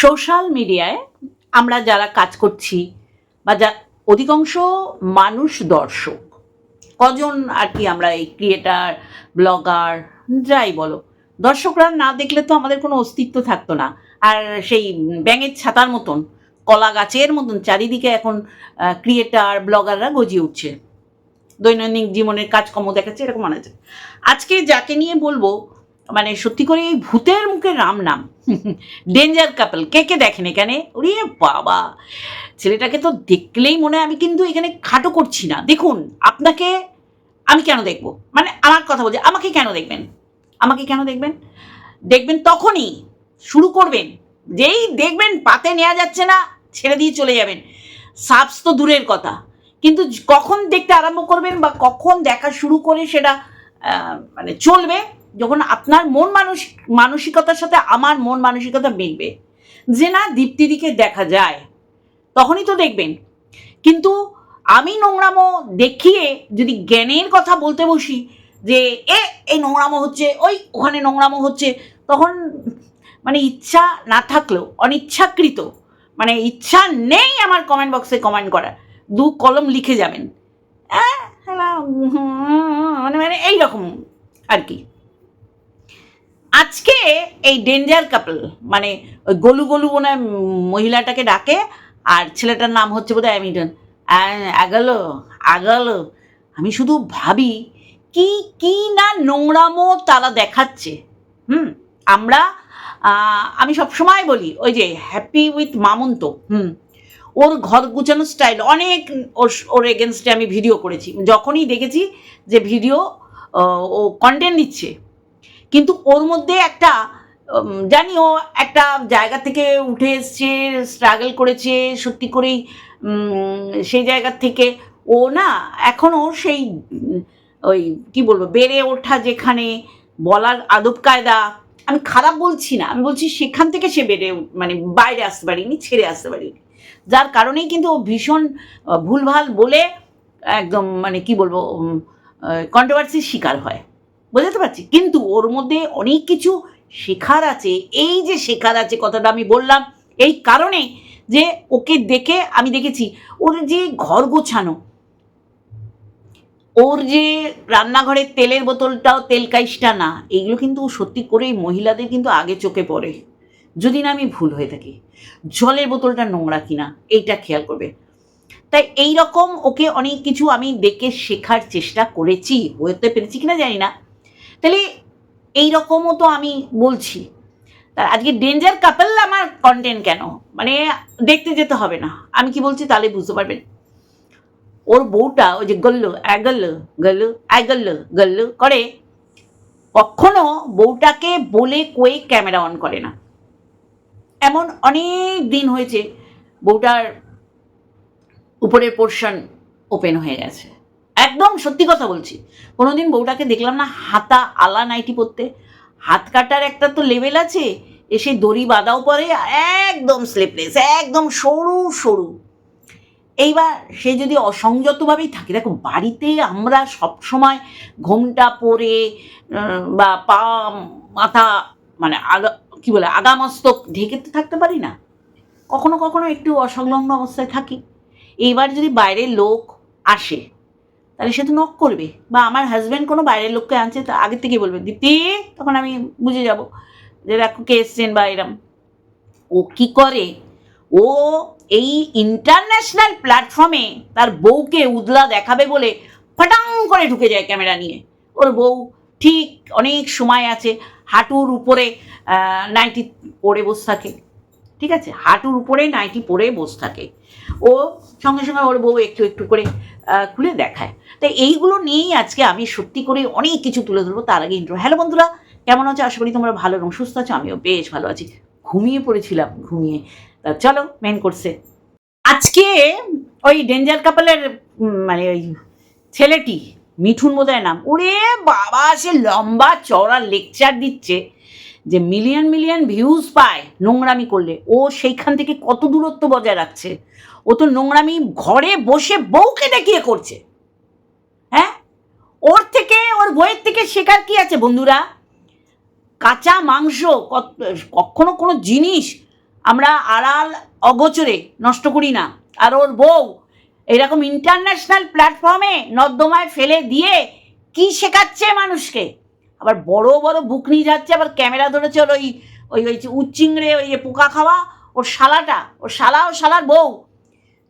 Social মিডিয়ায় আমরা যারা কাজ করছি বা যা, অধিকাংশ মানুষ দর্শক। কজন আর কি আমরা এই ক্রিয়েটার ব্লগার যাই বলো। দর্শকরা না দেখলে তো আমাদের কোনো অস্তিত্ব থাকতো না। আর সেই ব্যাঙের ছাতার মতন, কলা গাছের মতন চারিদিকে এখন ক্রিয়েটার ব্লগাররা গজিয়ে উঠছে। দৈনন্দিন জীবনের কাজকর্ম দেখাচ্ছে, এরকম মনে হচ্ছে আজকে যাকে নিয়ে বলব মানে সত্যি করে এই ভূতের মুখে রাম নাম। ডেঞ্জার কাপল কে কে দেখেন এখানে? ওরে বাবা! ছেলেটাকে তো দেখলেই মনে হয় আমি কিন্তু এখানে খাটো করছি না। দেখুন, আপনাকে আমি কেন দেখব? মানে আমার কথা বলছি, আমাকে কেন দেখবেন? আমাকে কেন দেখবেন? দেখবেন তখনই শুরু করবেন। যেই দেখবেন পাতে নেওয়া যাচ্ছে না, ছেড়ে দিয়ে চলে যাবেন। সাবস তো দূরের কথা। কিন্তু কখন দেখতে আরম্ভ করবেন বা কখন দেখা শুরু করে সেটা মানে চলবে যখন আপনার মন মানুষ মানসিকতার সাথে আমার মন মানসিকতা মিলবে যে না দীপ্তিদিকে দেখা যায় তখনই তো দেখবেন। কিন্তু আমি নোংরামো দেখিয়ে যদি জ্ঞানের কথা বলতে বসি যে এ এই নোংরামো হচ্ছে ওই ওখানে নোংরামো হচ্ছে তখন মানে ইচ্ছা না থাকলেও অনিচ্ছাকৃত মানে ইচ্ছা নেই আমার কমেন্ট বক্সে কমেন্ট করার। দু কলম লিখে যাবেন। হুম, মানে মানে এইরকম আর কি। আজকে এই ডেঞ্জার কাপল মানে গলু গলু মনে মহিলাটাকে ডাকে, আর ছেলেটার নাম হচ্ছে বোধহয় অ্যামিটন আগালো আগালো। আমি শুধু ভাবি, কি কি না নোংরামো তারা দেখাচ্ছে। হুম, আমরা আমি সবসময় বলি, ওই যে হ্যাপি উইথ মামন্ত, হুম, ওর ঘর গুছানো স্টাইল, অনেক ওর ওর এগেনস্টে আমি ভিডিও করেছি। যখনই দেখেছি যে ভিডিও, ও কন্টেন্ট দিচ্ছে কিন্তু ওর মধ্যে একটা জানি ও একটা জায়গা থেকে উঠে এসছে স্ট্রাগল করেছে, সত্যি করেই সেই জায়গা থেকে। ও না এখনও সেই ওই কি বলব, বেড়ে ওঠা যেখানে বলার আদব কায়দা, আমি খারাপ বলছি না, আমি বলছি সেখান থেকে সে বেড়ে মানে বাইরে আসতে পারিনি, ছেড়ে আসতে পারিনি। যার কারণেই কিন্তু ও ভীষণ ভুলভাল বলে একদম মানে কি বলব কন্ট্রোভার্সির শিকার হয়। বোঝাতে পারছি। কিন্তু ওর মধ্যে অনেক কিছু শেখার আছে। এই যে শেখার আছে কথাটা আমি বললাম, এই কারণে যে ওকে দেখে আমি দেখেছি, ওর যে ঘর গোছানো, ওর যে রান্নাঘরের তেলের বোতলটাও তেল কাইসটা না, এইগুলো কিন্তু সত্যি করেই মহিলাদের কিন্তু আগে চোখে পড়ে। যদি না আমি ভুল হয়ে থাকি, জলের বোতলটা নোংরা কিনা, এইটা খেয়াল করবে। তাই এই রকম ওকে অনেক কিছু আমি দেখে শেখার চেষ্টা করেছি হতে পেরেছি কিনা জানি না। তাহলে এই রকমও তো আমি বলছি। তা আজকে ডেঞ্জার কাপল আমার কন্টেন্ট কেন? মানে দেখতে যেতে হবে না। আমি কি বলছি তাহলে বুঝতে পারবেন। ওর বউটা ওই যে গল্লু অ্যাগল্লু গল্লু অ্যাগল্লু গল্লু করে। কখনো বউটাকে বলে কয়ে ক্যামেরা অন করে না। এমন অনেক দিন হয়েছে, বউটার উপরের পোর্শন ওপেন হয়ে গেছে। একদম সত্যি কথা বলছি। কোনোদিন বউটাকে দেখলাম না হাতা আলা নাইটি পরতে। হাত কাটার একটা তো লেভেল আছে, এসে দড়ি বাঁধাও পরে, একদম স্লিপলেস একদম সরু সরু। এইবার সে যদি অসংযতভাবেই থাকে, দেখো বাড়িতে আমরা সবসময় ঘোমটা পরে বা পা, মাথা মানে আগা, কী বলে, আগামস্তক ঢেকে তো থাকতে পারি না। কখনো কখনো একটু অসংলগ্ন অবস্থায় থাকি। এইবার যদি বাইরের লোক আসে তাহলে সে তো নক করবে। বা আমার হাজব্যান্ড কোনো বাইরের লোককে আনছে, তা আগের থেকে বলবে, দীপ্তি, তখন আমি বুঝে যাব যে দেখো কে এসছেন বা এরম। ও কি করে? ও এই ইন্টারন্যাশনাল প্ল্যাটফর্মে তার বউকে উদলা দেখাবে বলে ফটাং করে ঢুকে যায় ক্যামেরা নিয়ে। ওর বউ ঠিক অনেক সময় আছে হাঁটুর উপরে নাইটি পরে বসে থাকে। ঠিক আছে? হাঁটুর উপরে নাইটি পরে বসে থাকে। ও সঙ্গে সঙ্গে ওর বউ একটু একটু করে খুলে দেখায়। তো এইগুলো নিয়েই আজকে আমি সত্যি করে অনেক কিছু তুলে ধরবো। তার আগে ইন্ট্রো হ্যালো বন্ধুরা, কেমন আছো? আশা করি তোমরা ভালো এবং সুস্থ আছো। আমিও বেশ ভালো আছি। ঘুমিয়ে পড়েছিলাম, ঘুমিয়ে। চলো মেন করছে আজকে ওই ডেঞ্জার কাপালের মানে ওই ছেলেটি, মিঠুন বোধহয় নাম। ওরে বাবা, সে লম্বা চড়া লেকচার দিচ্ছে। যে মিলিয়ন মিলিয়ন ভিউজ পায় নোংরামি করলে, ও সেইখান থেকে কত দূরত্ব বজায় রাখছে? ও তো নোংরামি ঘরে বসে বউকে দেখিয়ে করছে। হ্যাঁ? ওর থেকে, ওর বইয়ের থেকে শেখার কি আছে বন্ধুরা? কাঁচা মাংস কখনো কোনো জিনিস আমরা আড়াল অগোচরে নষ্ট করি না। আর ওর বউ এরকম ইন্টারন্যাশনাল প্ল্যাটফর্মে নর্দমায় ফেলে দিয়ে কি শেখাচ্ছে মানুষকে? আবার বড় বড় বুক নিয়ে যাচ্ছে, আবার ক্যামেরা ধরেছে ওর ওই ওই ওই উচ্চিংড়ে ওই যে পোকা খাওয়া, ওর শালাটা, ওর শালা ও শালার বউ।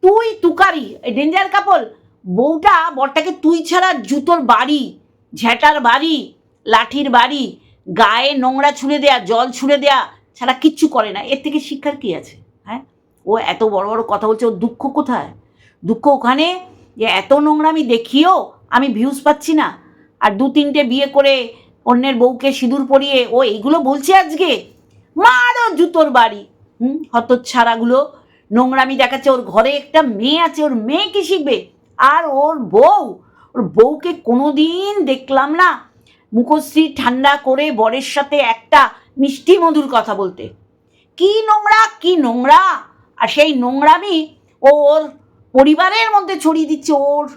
তুই তুকারি, এই ডেঞ্জার কাপল, বউটা বরটাকে তুই ছাড়া জুতোর বাড়ি, ঝ্যাটার বাড়ি, লাঠির বাড়ি, গায়ে নোংরা ছুঁড়ে দেয়া, জল ছুঁড়ে দেয়া ছাড়া কিচ্ছু করে না। এর থেকে শিক্ষার কি আছে? হ্যাঁ? ও এত বড় বড় কথা বলছে, ওর দুঃখ কোথায়? দুঃখ ওখানে যে এত নোংরা আমি দেখিও আমি ভিউজ পাচ্ছি না। আর দু তিনটে বিয়ে করে অন্যের বউকে সিঁদুর পরিয়ে, ও এইগুলো বলছে আজকে? মারো জুতোর বাড়ি। হুম, হতচ্ছাড়াগুলো। নোংরামি দেখাচ্ছে, ওর ঘরে একটা মেয়ে আছে, ওর মেয়ে কি শিখবে? আর ওর বউ? ওর বউকে কোনোদিন দেখলাম না। মুখশ্রী ঠান্ডা করে বরের সাথে একটা মিষ্টি মধুর কথা বলতে। কি নোংরা কি নোংরা? আর সেই নোংরামি ওর পরিবারের মধ্যে ছড়িয়ে দিচ্ছে, ওর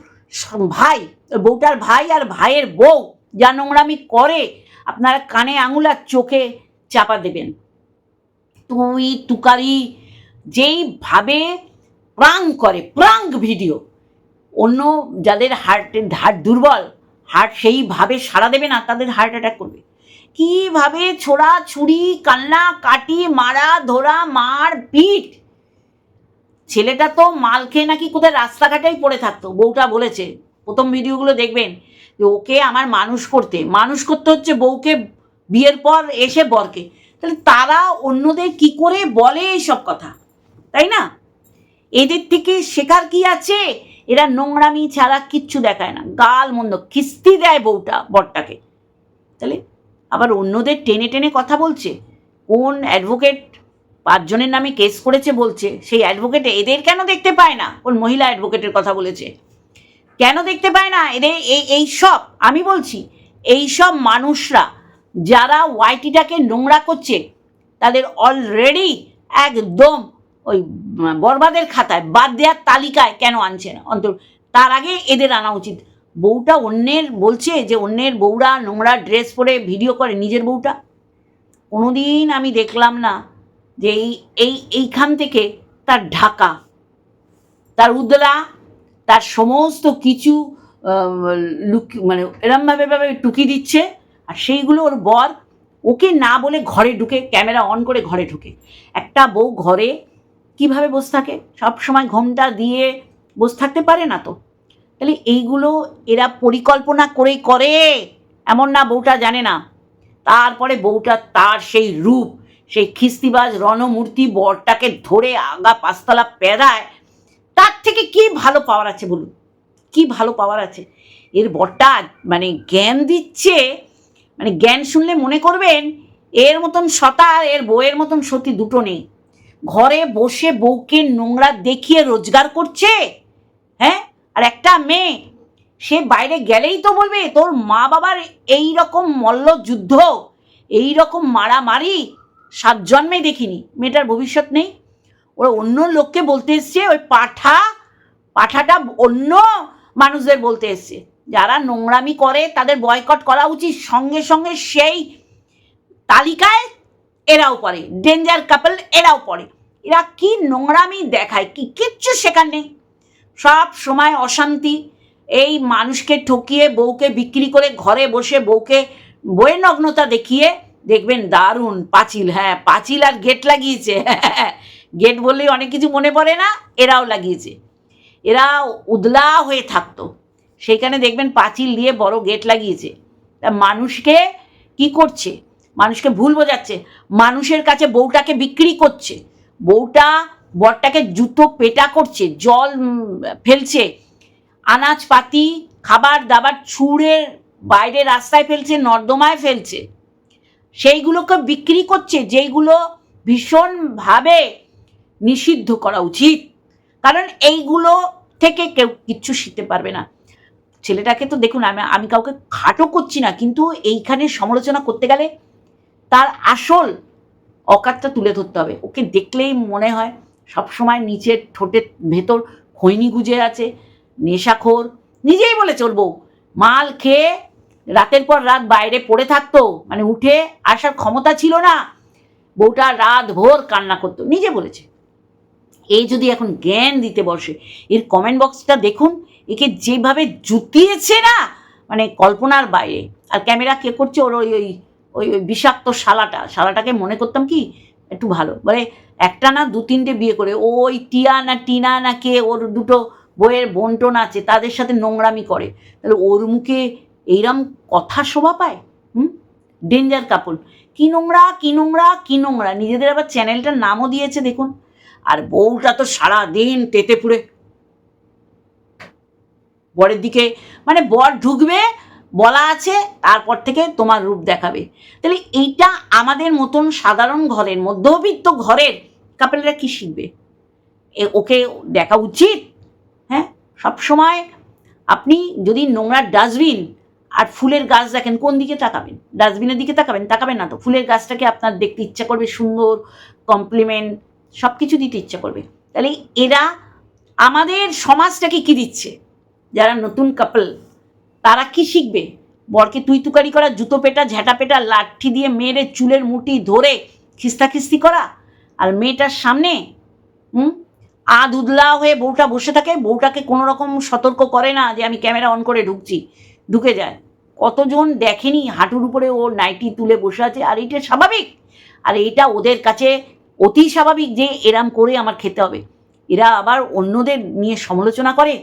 ভাই বউটার ভাই আর ভাইয়ের বউ। যা নোংরামি করে, আপনারা কানে আঙুল আর চোখে চাপা দেবেন। তুই, তুকারি যেইভাবে প্রাং করে, প্রাঙ্ক ভিডিও, অন্য যাদের হার্টের হার্ট দুর্বল হার্ট সেইভাবে সাড়া দেবে না, তাদের হার্ট অ্যাটাক করবে। কীভাবে ছোড়া, ছুরি, কান্না, কাটি, মারা, ধরা, মার, পিট? ছেলেটা তো মাল খেয়ে নাকি কোথায় রাস্তাঘাটেই পড়ে থাকতো, বউটা বলেছে। প্রথম ভিডিওগুলো দেখবেন ওকে আমার মানুষ করতে। মানুষ করতে হচ্ছে বউকে বিয়ের পর এসে বরকে। তাহলে তারা অন্যদের কি করে বলে এইসব কথা? তাই না? এদের থেকে শেখার কি আছে? এরা নোংরামি ছাড়া কিচ্ছু দেখায় না। গাল মন্দ কিস্তি দেয় বউটা, বরটাকে। তাহলে আবার অন্যদের টেনে টেনে কথা বলছে। কোন অ্যাডভোকেট পাঁচজনের নামে কেস করেছে বলছে। সেই অ্যাডভোকেট এদের কেন দেখতে পায় না? কোন মহিলা অ্যাডভোকেটের কথা বলেছে। কেন দেখতে পায় না? এদের এই এই সব, আমি বলছি, এই সব মানুষরা, যারা ওয়াইটিটাকে নোংরা করছে, তাদের অলরেডি একদম ওই বরবাদের খাতায়, বাদ দেওয়ার তালিকায় কেন আনছে না? অন্তর তার আগে এদের আনা উচিত। বউটা অন্যের, বলছে যে অন্যের বউরা নোংরা ড্রেস পরে ভিডিও করে, নিজের বউটা। কোনোদিন আমি দেখলাম না যে এই এই, এইখান থেকে তার ঢাকা, তার উদলা তার সমস্ত কিছু লুক মানে এরমভাবে ভাবে টুকি দিচ্ছে, আর সেইগুলো ওর বর ওকে না বলে ঘরে ঢুকে, ক্যামেরা অন করে ঘরে ঢুকে। একটা বউ ঘরে কীভাবে বসে থাকে? সব সময় ঘোমটা দিয়ে বসে থাকতে পারে না তো। তাহলে এইগুলো এরা পরিকল্পনা করেই করে। এমন না বউটা জানে না। তারপরে বউটা তার সেই রূপ, সেই খিস্তিবাজ রণমূর্তি বরটাকে ধরে আগা পাঁচতলা পেদায় তার থেকে কি ভালো পাওয়ার আছে বলুন? কি ভালো পাওয়ার আছে? এর বরটা মানে জ্ঞান দিচ্ছে মানে জ্ঞান শুনলে মনে করবেন, এর মতন সতা এর বউয়ের মতন সতী দুটো নেই। ঘরে বসে বউকে নোংরা দেখিয়ে রোজগার করছে হ্যাঁ? আর একটা মেয়ে, সে বাইরে গেলেই তো বলবে, তোর মা বাবার এই রকম মল্লযুদ্ধ এই রকম মারামারি, সাত জন্মে দেখিনি। মেয়েটার ভবিষ্যৎ নেই? ওরা অন্য লোককে বলতে এসছে, ওই পাঠা, পাঠাটা অন্য মানুষদের বলতে এসছে। যারা নোংরামি করে, তাদের বয়কট করা উচিত। সঙ্গে সঙ্গে সেই তালিকায় এরাও পড়ে ডেঞ্জার কাপল এরাও পড়ে। এরা কি নোংরামি দেখায়? কি কিচ্ছু শেখার নেই। সব সময় অশান্তি। এই মানুষকে ঠকিয়ে, বউকে বিক্রি করে ঘরে বসে বউকে বইয়ের নগ্নতা দেখিয়ে দেখবেন দারুণ, পাঁচিল হ্যাঁ পাঁচিল আর গেট লাগিয়েছে। গেট বললেই অনেক কিছু মনে পড়ে না, এরাও লাগিয়েছে। এরা উদলা হয়ে থাকতো। সেখানে দেখবেন পাঁচিল দিয়ে বড় গেট লাগিয়েছে। তা মানুষকে কি করছে? মানুষকে ভুল বোঝাচ্ছে। মানুষের কাছে বউটাকে বিক্রি করছে। বউটা বরটাকে জুতো পেটা করছে, জল ফেলছে। আনাজপাতি, খাবার দাবার ছুঁড়ে বাইরে রাস্তায় ফেলছে, নর্দমায় ফেলছে। সেইগুলোকে বিক্রি করছে, যেইগুলো ভীষণভাবে নিষিদ্ধ করা উচিত। কারণ এইগুলো থেকে কেউ কিচ্ছু শিখতে পারবে না। ছেলেটাকে তো দেখুন, আমি আমি কাউকে খাটো করছি না, কিন্তু এইখানে সমালোচনা করতে গেলে তার আসল অকাতটা তুলে ধরতে হবে। ওকে দেখলেই মনে হয় সবসময় নিচের ঠোঁটের ভেতর খৈনি গুজে আছে, নেশাখোর। নিজেই বলে চলবো, মাল খেয়ে রাতের পর রাত বাইরে পড়ে থাকতো মানে উঠে আসার ক্ষমতা ছিল না। বউটা রাত ভোর কান্না করতো, নিজে বলেছে। এই যদি এখন জ্ঞান দিতে বসে, এর কমেন্ট বক্সটা দেখুন, একে যেভাবে জুতিয়েছে না মানে কল্পনার বাইরে। আর ক্যামেরা কে করছে ওর ওই ওই ওই ওই বিষাক্ত শালাটা। শালাটাকে মনে করতাম কি, একটু ভালো। বলে একটা না দু তিনটে বিয়ে করে, ওই টিয়া না টিনা না কে, ওর দুটো বইয়ের বন্টন আছে, তাদের সাথে নোংরামি করে। তাহলে ওর মুখে এইরম কথা শোভা পায়? হুম? ডেঞ্জার কাপল কি নোংরা কি নোংরা কি নোংরা? নিজেদের আবার চ্যানেলটার নামও দিয়েছে, দেখুন। আর বউটা তো সারা দিন তেতে পুড়ে। বরের দিকে মানে বর ঢুকবে, বলা আছে, তারপর থেকে তোমার রূপ দেখাবে। তাহলে এইটা আমাদের মতন সাধারণ ঘরের, মধ্যবিত্ত ঘরের কাপেলরা কি শিখবে? এ, ওকে দেখা উচিত? হ্যাঁ? সবসময় আপনি যদি নোংরা ডাস্টবিন আর ফুলের গাছ দেখেন, কোন দিকে তাকাবেন? ডাস্টবিনের দিকে তাকাবেন? তাকাবেন না তো। ফুলের গাছটাকে আপনার দেখতে ইচ্ছা করবে, সুন্দর কমপ্লিমেন্ট সব কিছু দিতে ইচ্ছা করবে। তাহলে এরা আমাদের সমাজটাকে কি দিচ্ছে? যারা নতুন কাপল তারা কি শিখবে? বরকে তুই তুকারি করা, জুতো পেটা ঝ্যাঁটা পেটা, লাঠি দিয়ে মেয়ের চুলের মুঠি ধরে খিস্তাখিস্তি করা আর মেয়েটার সামনে, হুম? আধ উদলা হয়ে বউটা বসে থাকে, বউটাকে কোনো রকম সতর্ক করে না যে আমি ক্যামেরা অন করে ঢুকছি, ঢুকে যায়। কতজন দেখেনি হাঁটুর উপরে ও নাইটি তুলে বসে আছে আর এইটা স্বাভাবিক? আর এইটা ওদের কাছে অতি স্বাভাবিক যে এরাম করে আমার খেতে হবে। এরা আবার অন্যদের নিয়ে সমালোচনা করে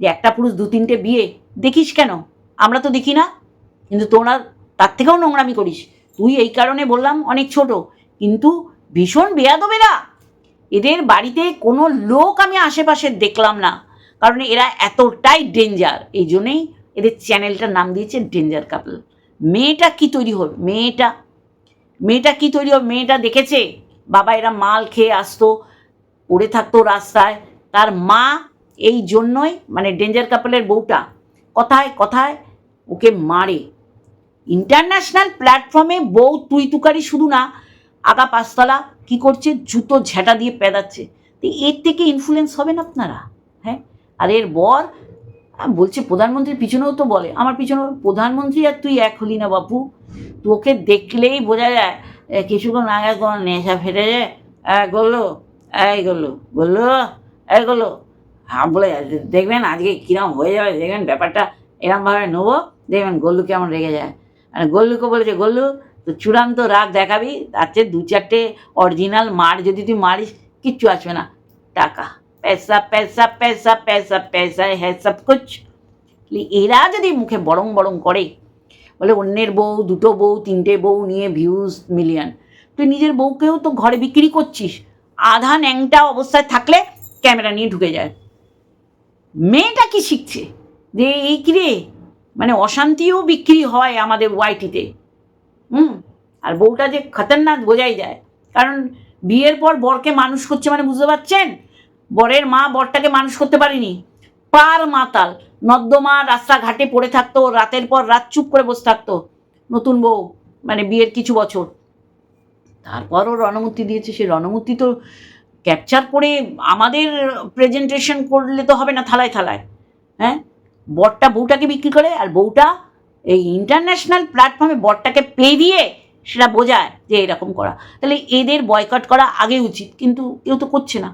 যে একটা পুরুষ দু তিনটে বিয়ে, দেখিস কেন? আমরা তো দেখি না। কিন্তু তোরা তার থেকেও নোংরামি করিস। তুই এই কারণে বললাম অনেক ছোট, কিন্তু ভীষণ বেয়াদবেরা। এদের বাড়িতে কোনো লোক আমি আশেপাশে দেখলাম না, কারণ এরা এতটাই ডেঞ্জার। এই জন্যেই এদের চ্যানেলটার নাম দিয়েছে ডেঞ্জার কাপল। মেয়েটা কি তৈরি হবে? মেয়েটা মেয়েটা কি তৈরি হবে? মেয়েটা দেখেছে? বাবা এরা মাল খেয়ে আসতো পড়ে থাকতো রাস্তায়। তার মা এই জন্যই মানে ডেঞ্জার কাপলের বউটা, কথায় কথায় ওকে মারে। ইন্টারন্যাশনাল প্ল্যাটফর্মে বউ তুই তুকারি শুধু না, আগা পাঁচতলা কি করছে? জুতো ঝেঁটা দিয়ে পেদাচ্ছে। তো এর থেকে ইনফ্লুয়েন্স হবেন আপনারা হ্যাঁ? আর এর বর বলছে প্রধানমন্ত্রীর পিছনেও তো বলে, আমার পিছনে প্রধানমন্ত্রী আর তুই এক হলি না বাপু। তোকে দেখলেই বোঝা যায় কিছুক্ষণ আগে কোনো নেশা যায় এই গল্লো এই গল্লো গল্লো এই গল্লো হ্যাঁ বলে দেখবেন আজকে কিরম হয়ে যাবে, দেখবেন ব্যাপারটা এরমভাবে নেব, দেখবেন গল্লু কেমন রেগে যায়। আর গল্লুকে বলেছে গল্লু তো চূড়ান্ত রাগ দেখাবি, তার চেয়ে দু চারটে অরিজিনাল মার যদি তুই মারিস, কিচ্ছু আসবে না। টাকা, পয়সা পয়সা পয়সা পয়সা পয়সা হ্যাঁ সব কুছ এরা যদি মুখে বরং বরং করে বলে অন্যের বউ, দুটো বউ, তিনটে বউ নিয়ে ভিউজ মিলিয়ন তুই নিজের বউকেও তো ঘরে বিক্রি করছিস। আধা ন্যাংটা অবস্থায় থাকলে ক্যামেরা নিয়ে ঢুকে যায়। মেয়েটা কি শিখছে? যে এই কিরে মানে অশান্তিও বিক্রি হয় আমাদের ওয়াইটিতে হুম? আর বউটা যে খতরনাক বোঝাই যায়। কারণ বিয়ের পর বরকে মানুষ করছে মানে বুঝতে পারছেন? বরের মা বরটাকে মানুষ করতে পারেনি। পার মাতাল। নর্দমা রাস্তাঘাটে পড়ে থাকতো, রাতের পর রাত চুপ করে বসে থাকতো, নতুন বউ মানে বিয়ের কিছু বছর। তারপরও রণমূর্তি দিয়েছে সে রণমূর্তি তো ক্যাপচার করে আমাদের প্রেজেন্টেশন করলে তো হবে না থালায় থালায় হ্যাঁ? বরটা বউটাকে বিক্রি করে আর বউটা এই ইন্টারন্যাশনাল প্ল্যাটফর্মে বরটাকে পে দিয়ে সেটা বোঝায় যে এরকম করা। তাহলে এদের বয়কট করা আগে উচিত, কিন্তু কেউ তো করছে না।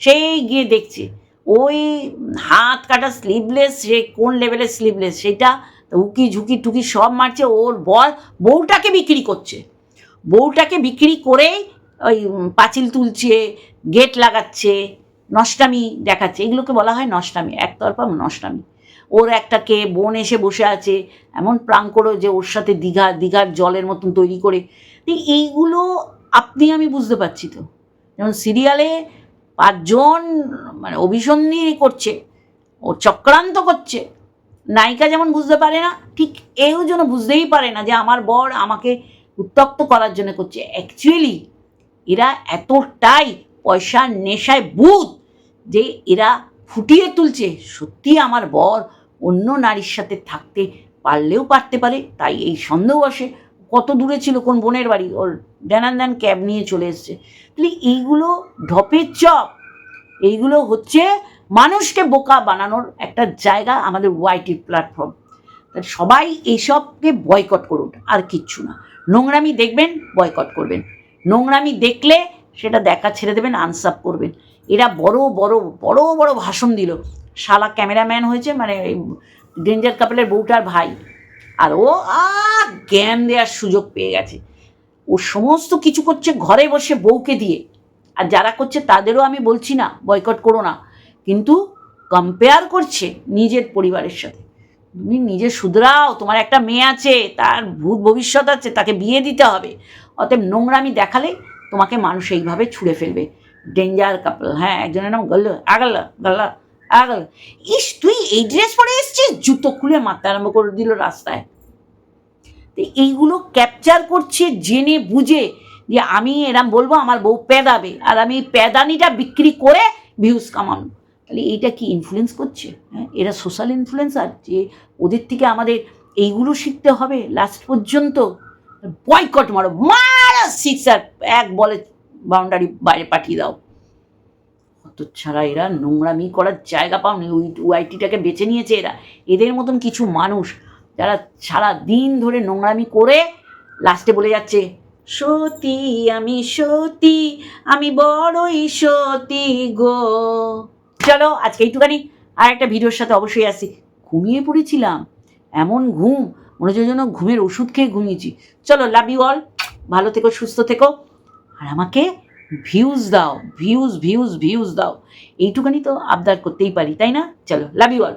সেই গিয়ে দেখছে। ওই হাত কাটা স্লিভলেস সে কোন লেভেলের স্লিভলেস সেটা উকি ঝুঁকি টুকি সব মারছে, ওর বর বউটাকে বিক্রি করছে। বউটাকে বিক্রি করেই ওই পাঁচিল তুলছে, গেট লাগাচ্ছে, নষ্টামি দেখাচ্ছে। এগুলোকে বলা হয় নষ্টামি, একতরফা নষ্টামি। ওর একটা কে বোন এসে বসে আছে, এমন প্রাণ করো যে ওর সাথে দীঘা, দীঘার জলের মতন তৈরি করে। এইগুলো আপনি, আমি বুঝতে পারছি তো। যেমন সিরিয়ালে পাঁচজন মানে অভিসন্ধি করছে, ও চক্রান্ত করছে। নায়িকা যেমন বুঝতে পারে না, ঠিক এও যেন বুঝতেই পারে না যে আমার বর আমাকে উত্তক্ত করার জন্য করছে। অ্যাকচুয়ালি এরা এতটাই পয়সার নেশায় বুধ যে এরা ফুটিয়ে তুলছে। সত্যি আমার বর অন্য নারীর সাথে থাকতে পারলেও পারতে পারে, তাই এই সন্দেহ আসে। কত দূরে ছিল কোন বোনের বাড়ি? ওর দ্যান ক্যাব নিয়ে চলে এসছে। তাহলে এইগুলো ঢপের চপ। এইগুলো হচ্ছে মানুষকে বোকা বানানোর একটা জায়গা আমাদের ওয়াইটি প্ল্যাটফর্ম সবাই এইসবকে বয়কট করুন, আর কিচ্ছু না। নোংরামি দেখবেন বয়কট করবেন। নোংরামি দেখলে সেটা দেখা ছেড়ে দেবেন আনসাপ করবেন। এরা বড় বড় বড় বড় ভাষণ দিল। শালা ক্যামেরাম্যান হয়েছে মানে ডেঞ্জার কাপেলের বউটার ভাই। আর ও আ জ্ঞান দেওয়ার সুযোগ পেয়ে গেছে। ও সমস্ত কিছু করছে ঘরে বসে বউকে দিয়ে। আর যারা করছে তাদেরও আমি বলছি না বয়কট করো না। কিন্তু কম্পেয়ার করছে নিজের পরিবারের সাথে। তুমি নিজে শুধরাও, তোমার একটা মেয়ে আছে, তার ভূত ভবিষ্যৎ আছে, তাকে বিয়ে দিতে হবে। অতএব নোংরামি দেখালে তোমাকে মানুষ এইভাবে ছুঁড়ে ফেলবে। ডেঞ্জার কাপল হ্যাঁ একজনের নাম গল্ল, আগাল, গাল্লা, আগাল। ইস, তুই এই ড্রেস পরে এসছিস? জুতো খুলে মারতে আরম্ভ করে দিল রাস্তায়। তো এইগুলো ক্যাপচার করছে জেনে বুঝে যে আমি এরম বলব, আমার বউ প্যাদাবে আর আমি প্যাদানিটা বিক্রি করে ভিউজ কামানো। তাহলে এইটা কি ইনফ্লুয়েন্স করছে? হ্যাঁ এরা সোশ্যাল ইনফ্লুয়েন্সার যে ওদের থেকে আমাদের এইগুলো শিখতে হবে লাস্ট পর্যন্ত। বয়কট মারো, মারা সিক্স আর এক বলে বাউন্ডারি বাইরে পাঠিয়ে দাও। অত ছাড়া এরা নোংরামি করার জায়গা পাওনি, ওই ওয়াইটিটাকে বেছে নিয়েছে এরা। এদের মতন কিছু মানুষ যারা সারা দিন ধরে নোংরামি করে লাস্টে বলে যাচ্ছে, সতী, আমি সতী, আমি বড়ই সতী গো। চলো, আজকে এইটুখানি আর একটা ভিডিওর সাথে অবশ্যই আসি। ঘুমিয়ে পড়েছিলাম, এমন ঘুম, মনে হচ্ছে যেন ঘুমের ওষুধ খেয়ে ঘুমিয়েছি। চলো লাভ ইউ অল ভালো থেকো, সুস্থ থেকো। আর আমাকে ভিউজ দাও ভিউজ ভিউজ ভিউজ দাও। এইটুখানি তো আবদার করতেই পারি, তাই না? চলো লাভ ইউ অল